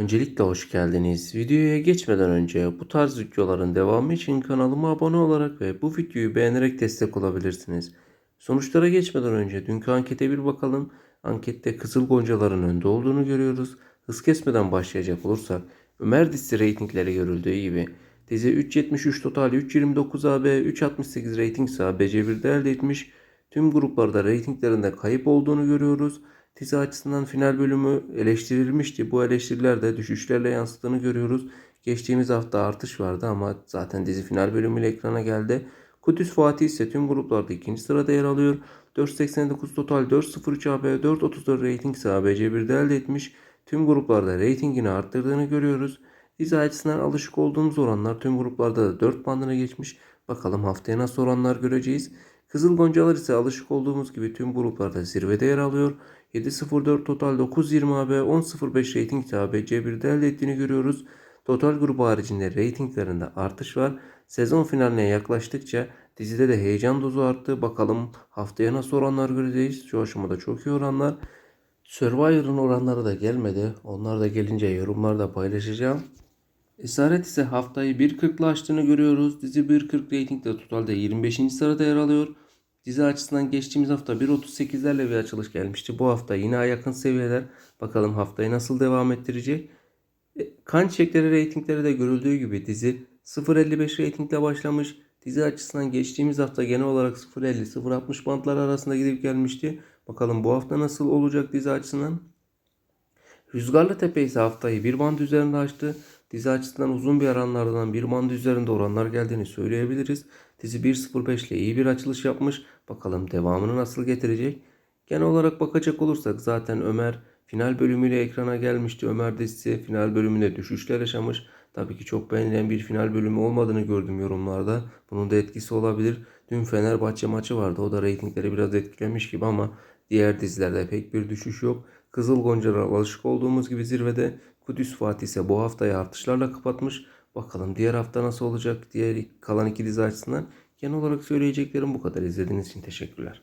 Öncelikle hoş geldiniz. Videoya geçmeden önce bu tarz videoların devamı için kanalıma abone olarak ve bu videoyu beğenerek destek olabilirsiniz. Sonuçlara geçmeden önce dünkü ankete bir bakalım. Ankette Kızıl Goncaların önde olduğunu görüyoruz. Hız kesmeden başlayacak olursak Ömer dizisi reytingleri görüldüğü gibi dizi 3.73 total 3.29 AB 3.68 reyting ise ABC1'de elde etmiş. Tüm gruplarda reytinglerinde kayıp olduğunu görüyoruz. Dizi açısından final bölümü eleştirilmişti. Bu eleştiriler de düşüşlerle yansıttığını görüyoruz. Geçtiğimiz hafta artış vardı ama zaten dizi final bölümüyle ekrana geldi. Kudüs Fatih ise tüm gruplarda ikinci sırada yer alıyor. 4.89 total 4.03 AB 4.34 reyting ise ABC1'de elde etmiş. Tüm gruplarda reytingini arttırdığını görüyoruz. Dizi açısından alışık olduğumuz oranlar tüm gruplarda da 4 bandına geçmiş. Bakalım haftaya nasıl oranlar göreceğiz. Kızıl Goncalar ise alışık olduğumuz gibi tüm gruplarda zirvede yer alıyor. 7.04 total 9.20 AB 10.05 reyting ise ABC1'de elde ettiğini görüyoruz. Total grubu haricinde reytinglerinde artış var. Sezon finaline yaklaştıkça dizide de heyecan dozu arttı. Bakalım haftaya nasıl oranlar göreceğiz. Şu aşamada çok iyi oranlar. Survivor'ın oranları da gelmedi. Onlar da gelince yorumlarda paylaşacağım. Esaret ise haftayı 1.40'la açtığını görüyoruz. Dizi 1.40 reytingde totalde 25. sırada yer alıyor. Dizi açısından geçtiğimiz hafta 1.38'lerle bir açılış gelmişti. Bu hafta yine yakın seviyeler. Bakalım haftayı nasıl devam ettirecek. E, Kan çiçekleri reytingleri de görüldüğü gibi dizi 0.55 reytingle başlamış. Dizi açısından geçtiğimiz hafta genel olarak 0.50-0.60 bantlar arasında gidip gelmişti. Bakalım bu hafta nasıl olacak dizi açısından. Rüzgarlı Tepe ise haftayı bir band üzerinde açtı. Dizi açısından uzun bir aranlardan bir band üzerinde oranlar geldiğini söyleyebiliriz. Dizi 1.05 ile iyi bir açılış yapmış. Bakalım devamını nasıl getirecek. Genel olarak bakacak olursak zaten Ömer final bölümüyle ekrana gelmişti. Ömer dizisi final bölümünde düşüşler yaşamış. Tabii ki çok beğenilen bir final bölümü olmadığını gördüm yorumlarda. Bunun da etkisi olabilir. Dün Fenerbahçe maçı vardı. O da reytingleri biraz etkilemiş gibi ama diğer dizilerde pek bir düşüş yok. Kızıl Goncalar alışık olduğumuz gibi zirvede. Kudüs Fatih ise bu haftayı artışlarla kapatmış. Bakalım diğer hafta nasıl olacak diğer kalan iki dizi açısından. Genel olarak söyleyeceklerim bu kadar. İzlediğiniz için teşekkürler.